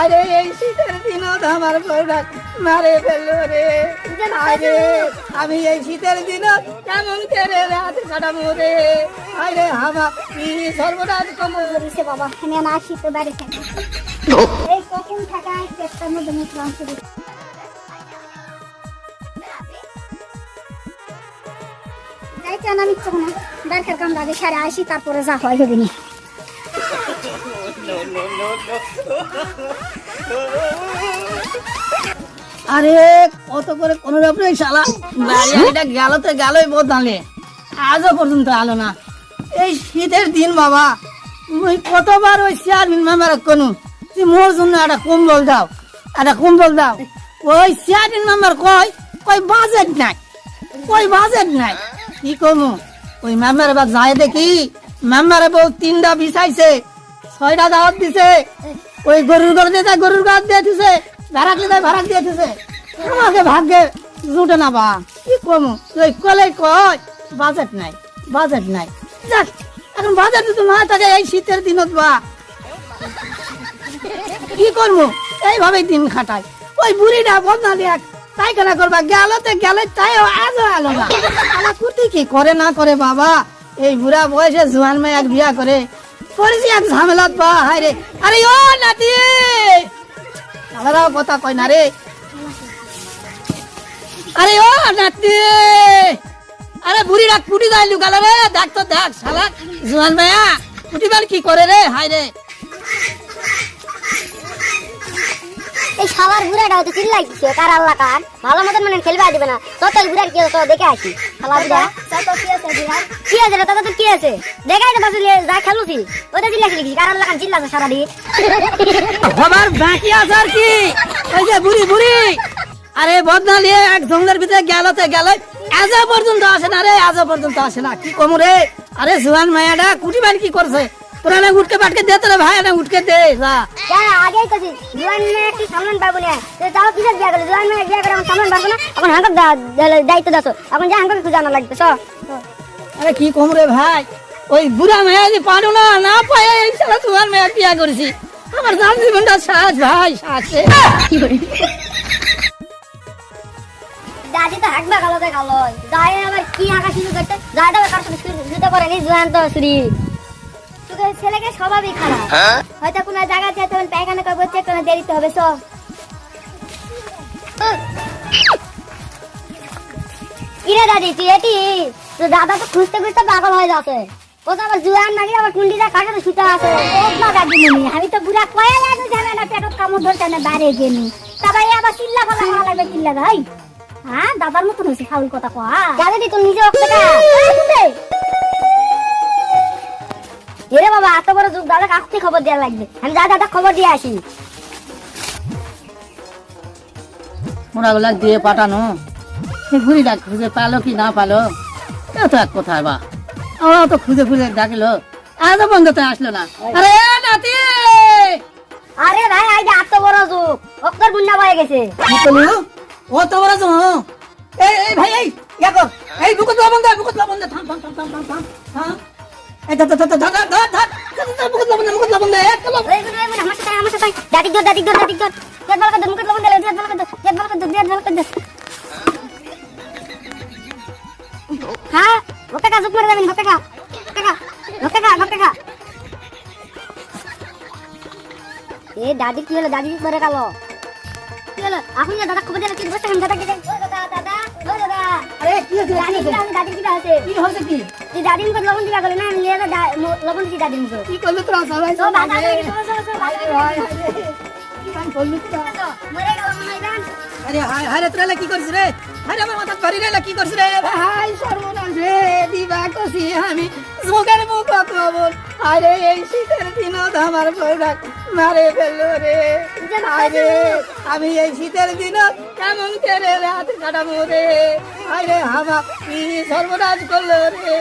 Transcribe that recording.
আরে এই শীতের দিনত আমার মারে ফেলল রে। আরে আমি এই শীতের দিনত কেমন করে রাত কাটাবো রে। আরে আমার সর্বনাশ কম করেছে বাবা আমি আমার শীতের বাড়ি থাকি। এই কখন থাকা পেটটার মধ্যে মুখলাম শুরু যাইতে না দরকার কাম লাগে সারে আসি তারপরে যা হয় হবে আরে কত করে কোন ব্যাপারে শালা। এটা গেল তো গেলই আজও পর্যন্ত আলো না। এই শীতের দিন বাবা। মুই কতবার ওই চেয়ারম্যান মেম্বার কোনো তুই মোর জন্য একটা কম্বল দাও একটা কম্বল দাও। ওই চেয়ারম্যান মেম্বার কয় কই বাজেট নাই। কই বাজেট নাই। কি কমু? ওই মেম্বার এবার যায় দেখি। মেম্বারে বউ তিনটা বিছাইছে ছয়টা দাওয়াত দিছে। ওই গরুর দেয়, গরুর দিয়ে দিছে। দিয়ে দিছে। আমাকে ভাগ্যে জুটে না বা। কি কমু? কলে কয় বাজেট নাই বাজেট নাই। এখন বাজেট যদি না থাকে এই শীতের দিনত বা। কি করব এইভাবে দিন খাটাই। ওই বুড়িটা বদনা দেখ তাই কেন করবা গেলতে গেলে তাই আজও আলো না। কুটি কি করে না করে বাবা? এই বুড়া বয়সে জোয়ান মেয়ে এক বিয়া করে পড়েছি এক ঝামেলাত বা, হায় রে। আরে, ও নাতি! আমারাও কথা কয় না রে। আরে, ও নাতি! আরে, বুড়িরা পুটি যায় লুকালো রে দেখ তো, দেখ, শালা জোয়ান ভাইয়া কুটি বার কি করে রে, হায় রে। এই সবার বুড়াটা হয়তো চিল্লাই কার আল্লাহ কার? ভালো মতন মানে খেলবে দিবে না। তত বুড়ার কি আছে দেখে আসি। খালা বুড়া কি আছে রে তত কি আছে? দেখাই তো বাসুলি যা খেলুছি। ওটা চিল্লাই চিল্লি কার আল্লাহ কান চিল্লাছে সারাদিন? হবার বাকি আছে আর কি? ওই যে বুড়ি বুড়ি। আরে বদনা নিয়ে এক জঙ্গলের ভিতরে গেলতে গেল আজও পর্যন্ত আসে না রে আজও পর্যন্ত আসে না। কি কমু রে? আরে জুয়ান মায়াটা কুটি বাড়ি কি করছে? তোরা না উঠকে পাটকে দে তোরা ভাই না উঠকে দে যা। হ্যাঁ আগেই তো জুয়ান মেয়ে একটি সামলান পাবো না। তো তাও কিসের বিয়া করল? জুয়ান মেয়ে বিয়া করে আমার সামলান পাবো না? এখন হাঙ্কার দায়িত্ব দাস এখন যা হাঙ্কার খুঁজে লাগবে সব আরে কি কমু রে ভাই? ওই বুড়া মেয়া যদি পারো না না পাই এই সালা জুয়ান মেয়া বিয়া করেছি। আমার জান জীবনটা সাজ ভাই সাজে দাদি তো হাঁকবা গালো গালো যায় আবার কি হাঁকা শুরু করতে যায় তো কার সাথে শুরু করে নি জুয়ান তো শুরি ছেলেকে স্বভাবই খারাপ। হয়তো কোনো জায়গা তখন পায়খানা করব চেক করে দেরিতে হবে কিরে দাদি তুই এটি? তো দাদা তো খুঁজতে খুঁজতে পাগল হয়ে যাচ্ছে। ও তো আবার জুয়ান নাকি আবার কুন্ডিটা কাটাতে শুতে আছে ও না দাদি মুনি আমি তো বুড়া কয়া লাগু জানে না পেটত কামড় ধরতে না বাইরে গেনি তারপরে আবার চিল্লা লাগবে চিল্লা ভাই। হ্যাঁ দাদার মতন হয়েছে ফাউল কথা কয়া। দাদি তুই নিজে এত বড় যুগ দাদা কাকতে খবর দেওয়া লাগবে? আমি যা দাদা খবর দিয়ে আসি। মোড়াগুলা দিয়ে পাঠানো। সে ঘুরিটা খুঁজে পালো কি না পালো? এ তো এক কোথায় বা। আমরা তো খুঁজে খুঁজে ডাকলো। আজ বন্ধতে আসলো না। আরে নাতি! আরে ভাই আইডা এত বড় যুগ অক্তর গুন্ডা বয়ে গেছে। ও তো বড় তো এই এই ভাই এই ইয়া এই বুকুত লবণ বুকুত থাম থাম থাম থাম থাম থাম থাম। এই ধর ধর ধর ধর ধর। মুকুট লবণ দে মুকুট লবণ দে এক লবণ আমার সাথে আমার সাথে দাদি দর দাদি দর দাদি দর জেদ ভালো করে মুকুট লবণ দে জেদ ভালো করে জেদ ভালো করে কি হলো দাদি করে কালো কি হলো আপনি দাদা খবর দিলে দাদা দাদা দাদা কি হয়েছে কি হয়েছে কি মুখে লবণ দিবা গেল না আমি লিয়ে লবণ দিছি দাদি মুখে কি করলি তোরা সবাই বাধা লাগে ভাই কি করলি তো মরে গেল মনে হয় জান আরে হায় হায় রে তোরা কি করছিস রে আরে আমার মাথা ধরি রে কি করছিস রে ভাই সর্বনাশ রে দিবা কষি আমি। মুখের মুখ কবল আরে এই শীতের দিনত আমার বউটা মারে ফেলল রে। আরে আমি এই শীতের দিনত কেমন করে রাত কাটাবো রে? আরে আমার কি সর্বনাশ করল রে?